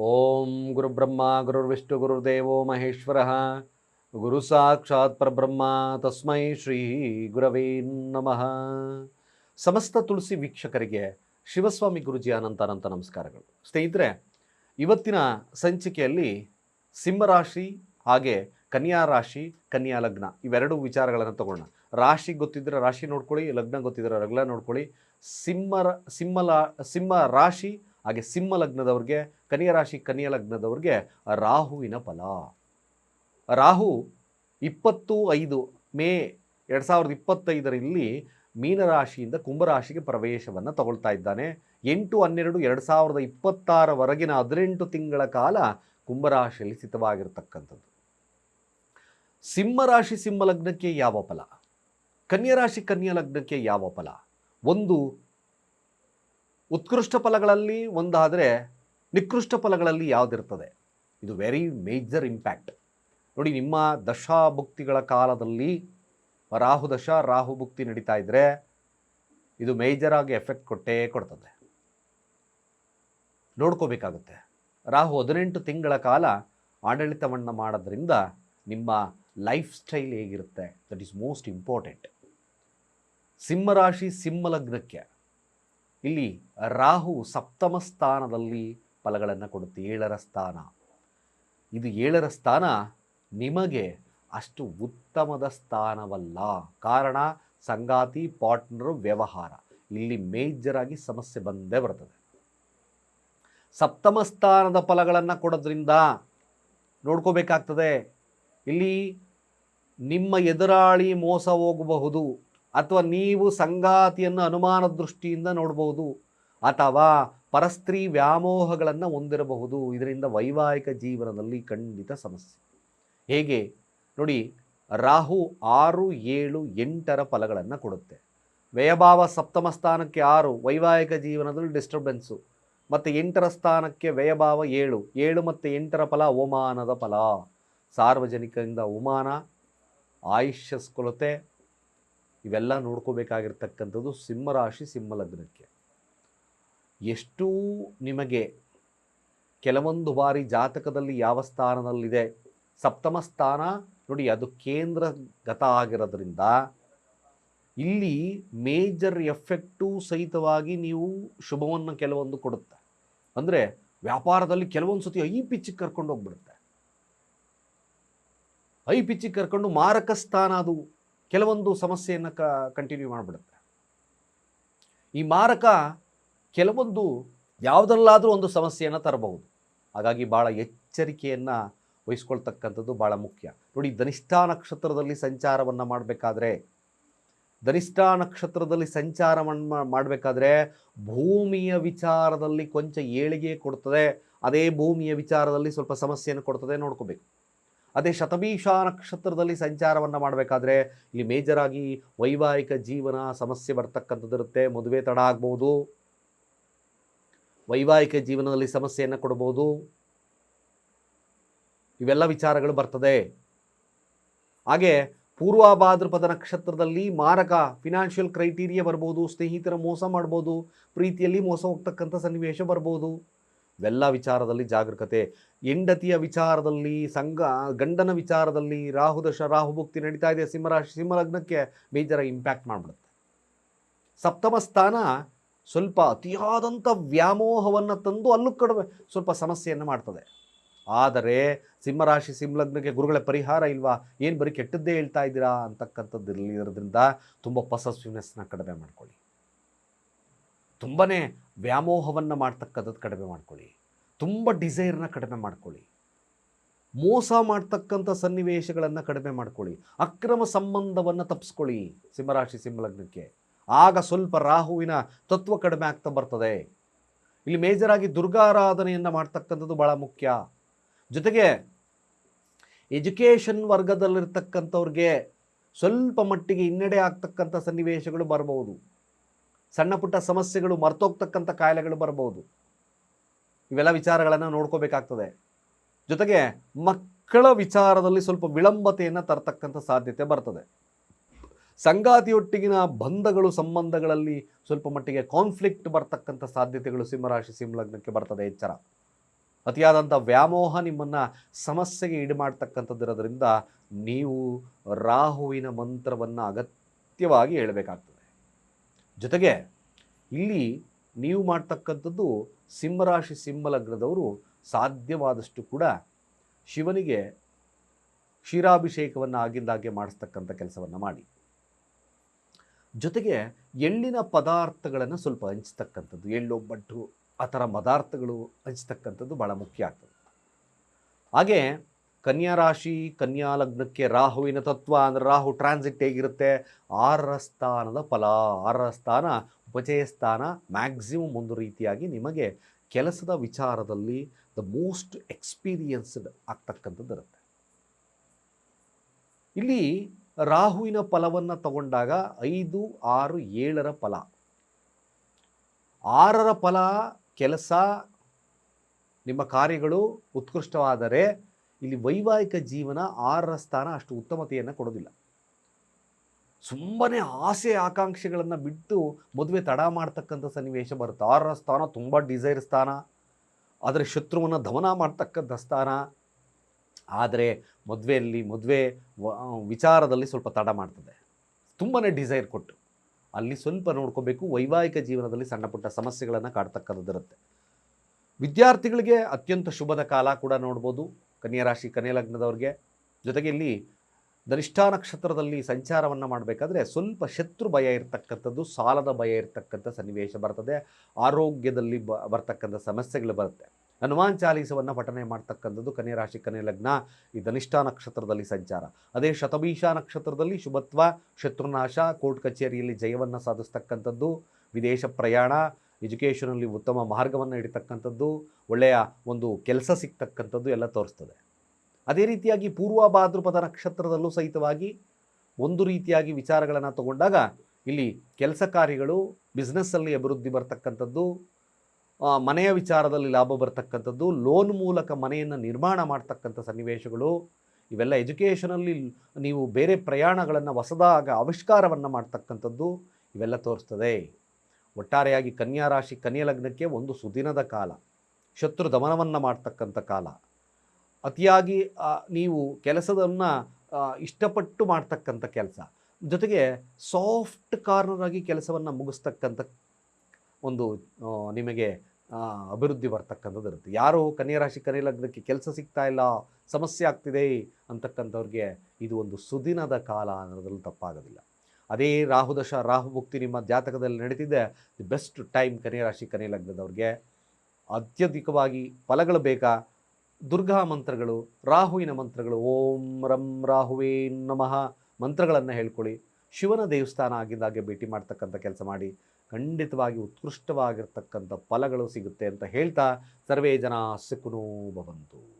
ಓಂ ಗುರುಬ್ರಹ್ಮ ಗುರುರ್ವಿಷ್ಣು ಗುರುರ್ದೇವೋ ಮಹೇಶ್ವರ. ಗುರು ಸಾಕ್ಷಾತ್ ಪರಬ್ರಹ್ಮ ತಸ್ಮೈ ಶ್ರೀ ಗುರವೇ ನಮಃ. ಸಮಸ್ತ ತುಳಸಿ ವೀಕ್ಷಕರಿಗೆ ಶಿವಸ್ವಾಮಿ ಗುರುಜಿ ಅನಂತ ಅನಂತ ನಮಸ್ಕಾರಗಳು. ಸ್ನೇಹಿತರೆ, ಇವತ್ತಿನ ಸಂಚಿಕೆಯಲ್ಲಿ ಸಿಂಹರಾಶಿ ಹಾಗೆ ಕನ್ಯಾ ರಾಶಿ, ಕನ್ಯಾ ಲಗ್ನ ಇವೆರಡು ವಿಚಾರಗಳನ್ನು ತಗೊಳ್ಳೋಣ ರಾಶಿ ಗೊತ್ತಿದ್ರೆ ರಾಶಿ ನೋಡ್ಕೊಳ್ಳಿ, ಲಗ್ನ ಗೊತ್ತಿದ್ರೆ ಲಗ್ನ ನೋಡ್ಕೊಳ್ಳಿ. ಸಿಂಹರ ಸಿಂಹಲ ಸಿಂಹ ಸಿಂಹ ರಾಶಿ ಹಾಗೆ ಸಿಂಹ ಲಗ್ನದವ್ರಿಗೆ, ಕನ್ಯಾ ರಾಶಿ ಕನ್ಯಾ ಲಗ್ನದವ್ರಿಗೆ ರಾಹುವಿನ ಫಲ. ರಾಹು ಇಪ್ಪತ್ತು ಐದು ಮೇ ಎರಡು ಸಾವಿರದ ಇಪ್ಪತ್ತೈದರಲ್ಲಿ ಮೀನರಾಶಿಯಿಂದ ಕುಂಭರಾಶಿಗೆ ಪ್ರವೇಶವನ್ನು ತಗೊಳ್ತಾ ಇದ್ದಾನೆ. ಎಂಟು ಹನ್ನೆರಡು ಎರಡು ಸಾವಿರದ ಇಪ್ಪತ್ತಾರವರೆಗಿನ ಹದಿನೆಂಟು ತಿಂಗಳ ಕಾಲ ಕುಂಭರಾಶಿಯಲ್ಲಿ ಸ್ಥಿತವಾಗಿರ್ತಕ್ಕಂಥದ್ದು. ಸಿಂಹರಾಶಿ ಸಿಂಹ ಲಗ್ನಕ್ಕೆ ಯಾವ ಫಲ? ಕನ್ಯರಾಶಿ ಕನ್ಯಾ ಲಗ್ನಕ್ಕೆ ಯಾವ ಫಲ? ಒಂದು ಉತ್ಕೃಷ್ಟ ಫಲಗಳಲ್ಲಿ ಒಂದಾದರೆ ನಿಕೃಷ್ಟ ಫಲಗಳಲ್ಲಿ ಯಾವುದಿರ್ತದೆ? ಇದು ವೆರಿ ಮೇಜರ್ ಇಂಪ್ಯಾಕ್ಟ್ ನೋಡಿ, ನಿಮ್ಮ ದಶಾಭುಕ್ತಿಗಳ ಕಾಲದಲ್ಲಿ ರಾಹು ದಶ, ರಾಹು ಭುಕ್ತಿ ನಡೀತಾ ಇದ್ದರೆ ಇದು ಮೇಜರ್ ಆಗಿ ಎಫೆಕ್ಟ್ ಕೊಟ್ಟೇ ಕೊಡ್ತದೆ. ನೋಡ್ಕೋಬೇಕಾಗುತ್ತೆ. ರಾಹು ಹದಿನೆಂಟು ತಿಂಗಳ ಕಾಲ ಆಡಳಿತವನ್ನು ಮಾಡೋದ್ರಿಂದ ನಿಮ್ಮ ಲೈಫ್ ಸ್ಟೈಲ್ ಹೇಗಿರುತ್ತೆ? ದಟ್ ಈಸ್ ಮೋಸ್ಟ್ ಇಂಪಾರ್ಟೆಂಟ್ ಸಿಂಹರಾಶಿ ಸಿಂಹ ಲಗ್ನಕ್ಕೆ ಇಲ್ಲಿ ರಾಹು ಸಪ್ತಮ ಸ್ಥಾನದಲ್ಲಿ ಫಲಗಳನ್ನು ಕೊಡುತ್ತೆ, ಏಳರ ಸ್ಥಾನ. ಇದು ಏಳರ ಸ್ಥಾನ ನಿಮಗೆ ಅಷ್ಟು ಉತ್ತಮದ ಸ್ಥಾನವಲ್ಲ. ಕಾರಣ ಸಂಗಾತಿ ಪಾರ್ಟ್ನರು ವ್ಯವಹಾರ. ಇಲ್ಲಿ ಮೇಜರ್ ಆಗಿ ಸಮಸ್ಯೆ ಬಂದೇ ಬರ್ತದೆ. ಸಪ್ತಮ ಸ್ಥಾನದ ಫಲಗಳನ್ನು ಕೊಡೋದ್ರಿಂದ ನೋಡ್ಕೋಬೇಕಾಗ್ತದೆ. ಇಲ್ಲಿ ನಿಮ್ಮ ಎದುರಾಳಿ ಮೋಸ ಹೋಗಬಹುದು. ಅಥವಾ ನೀವು ಸಂಗಾತಿಯನ್ನು ಅನುಮಾನ ದೃಷ್ಟಿಯಿಂದ ನೋಡಬಹುದು ಅಥವಾ ಪರಸ್ತ್ರೀ ವ್ಯಾಮೋಹಗಳನ್ನು ಹೊಂದಿರಬಹುದು. ಇದರಿಂದ ವೈವಾಹಿಕ ಜೀವನದಲ್ಲಿ ಖಂಡಿತ ಸಮಸ್ಯೆ. ಹೇಗೆ? ನೋಡಿ, ರಾಹು ಆರು, ಏಳು, ಎಂಟರ ಫಲಗಳನ್ನು ಕೊಡುತ್ತೆ. ವ್ಯಯಭಾವ ಸಪ್ತಮ ಸ್ಥಾನಕ್ಕೆ ಆರು, ವೈವಾಹಿಕ ಜೀವನದಲ್ಲಿ ಡಿಸ್ಟರ್ಬೆನ್ಸು ಮತ್ತು ಎಂಟರ ಸ್ಥಾನಕ್ಕೆ ವ್ಯಯಭಾವ ಏಳು ಏಳು ಮತ್ತು ಎಂಟರ ಫಲ ಅವಮಾನದ ಫಲ. ಸಾರ್ವಜನಿಕರಿಂದ ಅವಮಾನ ಆಯುಷ್ಯಸ್ಕೊಲತೆ ಇವೆಲ್ಲ ನೋಡ್ಕೋಬೇಕಾಗಿರ್ತಕ್ಕಂಥದ್ದು ಸಿಂಹರಾಶಿ ಸಿಂಹಲಗ್ನಕ್ಕೆ. ಎಷ್ಟು ನಿಮಗೆ ಕೆಲವೊಂದು ಬಾರಿ ಜಾತಕದಲ್ಲಿ ಯಾವ ಸ್ಥಾನದಲ್ಲಿದೆ, ಸಪ್ತಮ ಸ್ಥಾನ, ನೋಡಿ ಅದು ಕೇಂದ್ರಗತ ಆಗಿರೋದ್ರಿಂದ ಇಲ್ಲಿ ಮೇಜರ್ ಎಫೆಕ್ಟು ಸಹಿತವಾಗಿ ನೀವು ಶುಭವನ್ನು ಕೆಲವೊಂದು ಕೊಡುತ್ತೆ. ಅಂದರೆ ವ್ಯಾಪಾರದಲ್ಲಿ ಕೆಲವೊಂದು ಸತಿ ಐ ಪಿಚ್ಚಿಗೆ ಕರ್ಕೊಂಡು ಹೋಗ್ಬಿಡುತ್ತೆ. ಐ ಪಿಚ್ಚಿಗೆ ಕರ್ಕೊಂಡು ಮಾರಕ ಸ್ಥಾನ ಅದು. ಕೆಲವೊಂದು ಸಮಸ್ಯೆಯನ್ನು ಕ ಕಂಟಿನ್ಯೂ ಮಾಡಿಬಿಡುತ್ತೆ. ಈ ಮಾರಕ ಕೆಲವೊಂದು ಯಾವುದರಲ್ಲಾದರೂ ಒಂದು ಸಮಸ್ಯೆಯನ್ನು ತರಬಹುದು. ಹಾಗಾಗಿ ಭಾಳ ಎಚ್ಚರಿಕೆಯನ್ನು ವಹಿಸ್ಕೊಳ್ತಕ್ಕಂಥದ್ದು ಭಾಳ ಮುಖ್ಯ. ನೋಡಿ, ಧನಿಷ್ಠ ನಕ್ಷತ್ರದಲ್ಲಿ ಸಂಚಾರವನ್ನು ಮಾಡಬೇಕಾದ್ರೆ, ಧನಿಷ್ಠ ನಕ್ಷತ್ರದಲ್ಲಿ ಸಂಚಾರವನ್ನು ಮಾಡಬೇಕಾದ್ರೆ ಭೂಮಿಯ ವಿಚಾರದಲ್ಲಿ ಕೊಂಚ ಏಳಿಗೆ ಕೊಡ್ತದೆ. ಅದೇ ಭೂಮಿಯ ವಿಚಾರದಲ್ಲಿ ಸ್ವಲ್ಪ ಸಮಸ್ಯೆಯನ್ನು ಕೊಡ್ತದೆ ನೋಡ್ಕೋಬೇಕು. ಅದೇ ಶತಭೀಷ ನಕ್ಷತ್ರದಲ್ಲಿ ಸಂಚಾರವನ್ನು ಮಾಡಬೇಕಾದ್ರೆ ಇಲ್ಲಿ ಮೇಜರ್ ಆಗಿ ವೈವಾಹಿಕ ಜೀವನ ಸಮಸ್ಯೆ ಬರ್ತಕ್ಕಂಥದ್ದು ಇರುತ್ತೆ. ಮದುವೆ ತಡ ಆಗ್ಬೋದು. ವೈವಾಹಿಕ ಜೀವನದಲ್ಲಿ ಸಮಸ್ಯೆಯನ್ನು ಕೊಡ್ಬೋದು. ಇವೆಲ್ಲ ವಿಚಾರಗಳು ಬರ್ತದೆ. ಹಾಗೆ ಪೂರ್ವ ಭಾದ್ರಪದ ನಕ್ಷತ್ರದಲ್ಲಿ ಮಾರಕ ಫಿನಾನ್ಷಿಯಲ್ ಕ್ರೈಟೀರಿಯಾ ಬರ್ಬೋದು, ಸ್ನೇಹಿತರ ಮೋಸ ಮಾಡ್ಬೋದು, ಪ್ರೀತಿಯಲ್ಲಿ ಮೋಸ ಹೋಗ್ತಕ್ಕಂಥ ಸನ್ನಿವೇಶ ಬರ್ಬೋದು. ಇವೆಲ್ಲ ವಿಚಾರದಲ್ಲಿ ಜಾಗೃತತೆ ಹೆಂಡತಿಯ ವಿಚಾರದಲ್ಲಿ, ಸಂಘ, ಗಂಡನ ವಿಚಾರದಲ್ಲಿ ರಾಹುದಶ ರಾಹುಭುಕ್ತಿ ನಡೀತಾ ಇದೆ ಸಿಂಹರಾಶಿ ಸಿಂಹಲಗ್ನಕ್ಕೆ ಮೇಜರ ಇಂಪ್ಯಾಕ್ಟ್ ಮಾಡಿಬಿಡುತ್ತೆ. ಸಪ್ತಮ ಸ್ಥಾನ, ಸ್ವಲ್ಪ ಅತಿಯಾದಂಥ ವ್ಯಾಮೋಹವನ್ನು ತಂದು ಅಲ್ಲೂ ಕಡಿಮೆ, ಸ್ವಲ್ಪ ಸಮಸ್ಯೆಯನ್ನು ಮಾಡ್ತದೆ. ಆದರೆ ಸಿಂಹರಾಶಿ ಸಿಂಹಲಗ್ನಕ್ಕೆ ಗುರುಗಳ ಪರಿಹಾರ ಇಲ್ವಾ? ಏನು ಬರೀ ಕೆಟ್ಟದ್ದೇ ಹೇಳ್ತಾ ಇದ್ದೀರಾ? ಅಂತಕ್ಕಂಥದ್ದು ಇರೋದ್ರಿಂದ ತುಂಬ ಪಸಸ್ವಿನೆಸ್ನ ಕಡಿಮೆ ಮಾಡ್ಕೊಳ್ಳಿ. ತುಂಬಾ ವ್ಯಾಮೋಹವನ್ನು ಮಾಡ್ತಕ್ಕಂಥದ್ದು ಕಡಿಮೆ ಮಾಡ್ಕೊಳ್ಳಿ. ತುಂಬ ಡಿಸೈರ್ನ ಕಡಿಮೆ ಮಾಡ್ಕೊಳ್ಳಿ. ಮೋಸ ಮಾಡ್ತಕ್ಕಂಥ ಸನ್ನಿವೇಶಗಳನ್ನು ಕಡಿಮೆ ಮಾಡ್ಕೊಳ್ಳಿ. ಅಕ್ರಮ ಸಂಬಂಧವನ್ನು ತಪ್ಪಿಸ್ಕೊಳ್ಳಿ ಸಿಂಹರಾಶಿ ಸಿಂಹಲಗ್ನಕ್ಕೆ. ಆಗ ಸ್ವಲ್ಪ ರಾಹುವಿನ ತತ್ವ ಕಡಿಮೆ ಆಗ್ತಾ ಬರ್ತದೆ. ಇಲ್ಲಿ ಮೇಜರ್ ಆಗಿ ದುರ್ಗಾರಾಧನೆಯನ್ನು ಮಾಡ್ತಕ್ಕಂಥದ್ದು ಭಾಳ ಮುಖ್ಯ. ಜೊತೆಗೆ ಎಜುಕೇಷನ್ ವರ್ಗದಲ್ಲಿರ್ತಕ್ಕಂಥವ್ರಿಗೆ ಸ್ವಲ್ಪ ಮಟ್ಟಿಗೆ ಹಿನ್ನಡೆ ಆಗ್ತಕ್ಕಂಥ ಸನ್ನಿವೇಶಗಳು ಬರಬಹುದು. ಸಣ್ಣ ಪುಟ್ಟ ಸಮಸ್ಯೆಗಳು ಮರ್ತೋಗ್ತಕ್ಕಂಥ ಕಾಯಿಲೆಗಳು ಬರಬಹುದು. ಇವೆಲ್ಲ ವಿಚಾರಗಳನ್ನು ನೋಡ್ಕೋಬೇಕಾಗ್ತದೆ. ಜೊತೆಗೆ ಮಕ್ಕಳ ವಿಚಾರದಲ್ಲಿ ಸ್ವಲ್ಪ ವಿಳಂಬತೆಯನ್ನು ತರ್ತಕ್ಕಂಥ ಸಾಧ್ಯತೆ ಬರ್ತದೆ. ಸಂಗಾತಿಯೊಟ್ಟಿಗಿನ ಬಂಧಗಳು, ಸಂಬಂಧಗಳಲ್ಲಿ ಸ್ವಲ್ಪ ಮಟ್ಟಿಗೆ ಕಾನ್ಫ್ಲಿಕ್ಟ್ ಬರ್ತಕ್ಕಂಥ ಸಾಧ್ಯತೆಗಳು ಸಿಂಹರಾಶಿ ಸಿಂಹಲಗ್ನಕ್ಕೆ ಬರ್ತದೆ ಎಚ್ಚರ. ಅತಿಯಾದಂಥ ವ್ಯಾಮೋಹ ನಿಮ್ಮನ್ನು ಸಮಸ್ಯೆಗೆ ಈಡು ಮಾಡ್ತಕ್ಕಂಥದ್ದಿರೋದ್ರಿಂದ ನೀವು ರಾಹುವಿನ ಮಂತ್ರವನ್ನು ಅಗತ್ಯವಾಗಿ ಹೇಳಬೇಕಾಗ್ತದೆ. ಜೊತೆಗೆ ಇಲ್ಲಿ ನೀವು ಮಾಡ್ತಕ್ಕಂಥದ್ದು ಸಿಂಹರಾಶಿ ಸಿಂಹಲಗ್ನದವರು ಸಾಧ್ಯವಾದಷ್ಟು ಕೂಡ ಶಿವನಿಗೆ ಕ್ಷೀರಾಭಿಷೇಕವನ್ನು ಆಗಿಂದಾಗೆ ಮಾಡಿಸ್ತಕ್ಕಂಥ ಕೆಲಸವನ್ನು ಮಾಡಿ. ಜೊತೆಗೆ ಎಳ್ಳಿನ ಪದಾರ್ಥಗಳನ್ನು ಸ್ವಲ್ಪ ಹಂಚ್ತಕ್ಕಂಥದ್ದು ಎಳ್ಳೊಬ್ಬಟ್ಟು ಆ ಥರ ಪದಾರ್ಥಗಳು ಹಂಚ್ತಕ್ಕಂಥದ್ದು ಭಾಳ ಮುಖ್ಯ ಆಗ್ತದೆ. ಹಾಗೆ ಕನ್ಯಾ ರಾಶಿ, ಕನ್ಯಾ ಲಗ್ನಕ್ಕೆ ರಾಹುವಿನ ತತ್ವ ಅಂದರೆ ರಾಹು ಟ್ರಾನ್ಸಿಟ್ ಹೇಗಿರುತ್ತೆ? ಆರರ ಸ್ಥಾನದ ಫಲ. ಆರರ ಸ್ಥಾನ ಉಪಚಯ ಸ್ಥಾನ ಮ್ಯಾಕ್ಸಿಮಮ್ ಒಂದು ರೀತಿಯಾಗಿ ನಿಮಗೆ ಕೆಲಸದ ವಿಚಾರದಲ್ಲಿ ದ ಮೋಸ್ಟ್ ಎಕ್ಸ್ಪೀರಿಯನ್ಸ್ಡ್ ಆಗ್ತಕ್ಕಂಥದ್ದು ಇರುತ್ತೆ. ಇಲ್ಲಿ ರಾಹುವಿನ ಫಲವನ್ನು ತಗೊಂಡಾಗ ಐದು, ಆರು, ಏಳರ ಫಲ. ಆರರ ಫಲ, ಕೆಲಸ, ನಿಮ್ಮ ಕಾರ್ಯಗಳು ಉತ್ಕೃಷ್ಟವಾದರೆ ಇಲ್ಲಿ ವೈವಾಹಿಕ ಜೀವನ ಆರರ ಸ್ಥಾನ ಅಷ್ಟು ಉತ್ತಮತೆಯನ್ನು ಕೊಡೋದಿಲ್ಲ. ಸುಮ್ಮನೆ ಆಸೆ ಆಕಾಂಕ್ಷೆಗಳನ್ನು ಬಿಟ್ಟು ಮದುವೆ ತಡ ಮಾಡ್ತಕ್ಕಂಥ ಸನ್ನಿವೇಶ ಬರುತ್ತೆ. ಆರರ ಸ್ಥಾನ ತುಂಬ ಡಿಸೈರ್ ಸ್ಥಾನ, ಆದರೆ ಶತ್ರುವನ್ನು ದಮನ ಮಾಡ್ತಕ್ಕಂಥ ಸ್ಥಾನ. ಆದರೆ ಮದುವೆಯಲ್ಲಿ ಮದುವೆ ವಿಚಾರದಲ್ಲಿ ಸ್ವಲ್ಪ ತಡ ಮಾಡ್ತದೆ. ತುಂಬಾ ಡಿಸೈರ್ ಕೊಟ್ಟು. ಅಲ್ಲಿ ಸ್ವಲ್ಪ ನೋಡ್ಕೋಬೇಕು, ವೈವಾಹಿಕ ಜೀವನದಲ್ಲಿ ಸಣ್ಣ ಪುಟ್ಟ ಸಮಸ್ಯೆಗಳನ್ನು ಕಾಡ್ತಕ್ಕಂಥದ್ದಿರುತ್ತೆ. ವಿದ್ಯಾರ್ಥಿಗಳಿಗೆ ಅತ್ಯಂತ ಶುಭದ ಕಾಲ ಕೂಡ ನೋಡ್ಬೋದು. ಕನ್ಯಾ ರಾಶಿ, ಕನ್ಯಾ ಲಗ್ನದವ್ರಿಗೆ. ಜೊತೆಗೆ ಇಲ್ಲಿ ಧನಿಷ್ಠಾ ನಕ್ಷತ್ರದಲ್ಲಿ ಸಂಚಾರವನ್ನು ಮಾಡಬೇಕಾದ್ರೆ ಸ್ವಲ್ಪ ಶತ್ರು ಭಯ ಇರತಕ್ಕಂಥದ್ದು, ಸಾಲದ ಭಯ ಇರತಕ್ಕಂಥ ಸನ್ನಿವೇಶ ಬರ್ತದೆ. ಆರೋಗ್ಯದಲ್ಲಿ ಬ, ಬರ್ತಕ್ಕಂಥ ಸಮಸ್ಯೆಗಳು ಬರುತ್ತೆ. ಹನುಮಾನ್ ಚಾಲೀಸವನ್ನು ಪಠನೆ ಮಾಡ್ತಕ್ಕಂಥದ್ದು ಕನ್ಯಾ ರಾಶಿ, ಕನ್ಯಾ ಲಗ್ನ, ಈ ಧನಿಷ್ಠಾ ನಕ್ಷತ್ರದಲ್ಲಿ ಸಂಚಾರ. ಅದೇ ಶತಭೀಷ ನಕ್ಷತ್ರದಲ್ಲಿ ಶುಭತ್ವ, ಶತ್ರುನಾಶ, ಕೋರ್ಟ್ ಕಚೇರಿಯಲ್ಲಿ ಜಯವನ್ನು ಸಾಧಿಸ್ತಕ್ಕಂಥದ್ದು, ವಿದೇಶ ಪ್ರಯಾಣ ಎಜುಕೇಷನಲ್ಲಿ ಉತ್ತಮ ಮಾರ್ಗವನ್ನು ಹಿಡಿತಕ್ಕಂಥದ್ದು, ಒಳ್ಳೆಯ ಒಂದು ಕೆಲಸ ಸಿಗ್ತಕ್ಕಂಥದ್ದು ಎಲ್ಲ ತೋರಿಸ್ತದೆ. ಅದೇ ರೀತಿಯಾಗಿ ಪೂರ್ವ ಭಾದ್ರಪದ ನಕ್ಷತ್ರದಲ್ಲೂ ಸಹಿತವಾಗಿ ಒಂದು ರೀತಿಯಾಗಿ ವಿಚಾರಗಳನ್ನು ತಗೊಂಡಾಗ ಇಲ್ಲಿ ಕೆಲಸ ಕಾರ್ಯಗಳು ಬಿಸ್ನೆಸ್ಸಲ್ಲಿ ಅಭಿವೃದ್ಧಿ ಬರ್ತಕ್ಕಂಥದ್ದು ಮನೆಯ ವಿಚಾರದಲ್ಲಿ ಲಾಭ ಬರ್ತಕ್ಕಂಥದ್ದು ಲೋನ್ ಮೂಲಕ ಮನೆಯನ್ನು ನಿರ್ಮಾಣ ಮಾಡ್ತಕ್ಕಂಥ ಸನ್ನಿವೇಶಗಳು, ಇವೆಲ್ಲ ಎಜುಕೇಷನಲ್ಲಿ ನೀವು ಬೇರೆ ಪ್ರಯಾಣಗಳನ್ನು ಹೊಸದಾಗ ಆವಿಷ್ಕಾರವನ್ನು ಮಾಡ್ತಕ್ಕಂಥದ್ದು, ಇವೆಲ್ಲ ತೋರಿಸ್ತದೆ. ಒಟ್ಟಾರೆಯಾಗಿ ಕನ್ಯಾ ರಾಶಿ ಕನ್ಯಾ ಲಗ್ನಕ್ಕೆ ಒಂದು ಸುದಿನದ ಕಾಲ, ಶತ್ರು ದಮನವನ್ನು ಮಾಡ್ತಕ್ಕಂಥ ಕಾಲ. ಅತಿಯಾಗಿ ನೀವು ಕೆಲಸದನ್ನು ಇಷ್ಟಪಟ್ಟು ಮಾಡ್ತಕ್ಕಂಥ ಕೆಲಸ. ಜೊತೆಗೆ ಸಾಫ್ಟ್ ಕಾರ್ನರ್ ಆಗಿ ಕೆಲಸವನ್ನು ಮುಗಿಸ್ತಕ್ಕಂಥ ಒಂದು ನಿಮಗೆ ಅಭಿವೃದ್ಧಿ ಬರ್ತಕ್ಕಂಥದ್ದು ಇರುತ್ತೆ. ಯಾರು ಕನ್ಯಾ ರಾಶಿ ಕನ್ಯಾ ಲಗ್ನಕ್ಕೆ ಕೆಲಸ ಸಿಗ್ತಾ ಇಲ್ಲ, ಸಮಸ್ಯೆ ಆಗ್ತಿದೆ ಅಂತಕ್ಕಂಥವ್ರಿಗೆ ಇದು ಒಂದು ಸುದಿನದ ಕಾಲ ಅನ್ನೋದ್ರಲ್ಲಿ ತಪ್ಪಾಗೋದಿಲ್ಲ. ಅದೇ ರಾಹುದಶ ರಾಹು ಮುಕ್ತಿ ನಿಮ್ಮ ಜಾತಕದಲ್ಲಿ ನಡೀತಿದೆ. ದಿ ಬೆಸ್ಟ್ ಟೈಮ್ ಕನ್ಯಾ ರಾಶಿ, ಕನ್ಯಾ ಲಗ್ನದವ್ರಿಗೆ. ಅತ್ಯಧಿಕವಾಗಿ ಫಲಗಳು ಬೇಕಾ? ದುರ್ಗಾ ಮಂತ್ರಗಳು, ರಾಹುವಿನ ಮಂತ್ರಗಳು. ಓಂ ರಂ ರಾಹುವೇ ನಮಃ. ಮಂತ್ರಗಳನ್ನು ಹೇಳ್ಕೊಳ್ಳಿ. ಶಿವನ ದೇವಸ್ಥಾನ ಆಗಿದ್ದಾಗೆ ಭೇಟಿ ಮಾಡ್ತಕ್ಕಂಥ ಕೆಲಸ ಮಾಡಿ. ಖಂಡಿತವಾಗಿ ಉತ್ಕೃಷ್ಟವಾಗಿರ್ತಕ್ಕಂಥ ಫಲಗಳು ಸಿಗುತ್ತೆ ಅಂತ ಹೇಳ್ತಾ ಸರ್ವೇ ಜನ ಸುಖನೋ ಭವಂತು.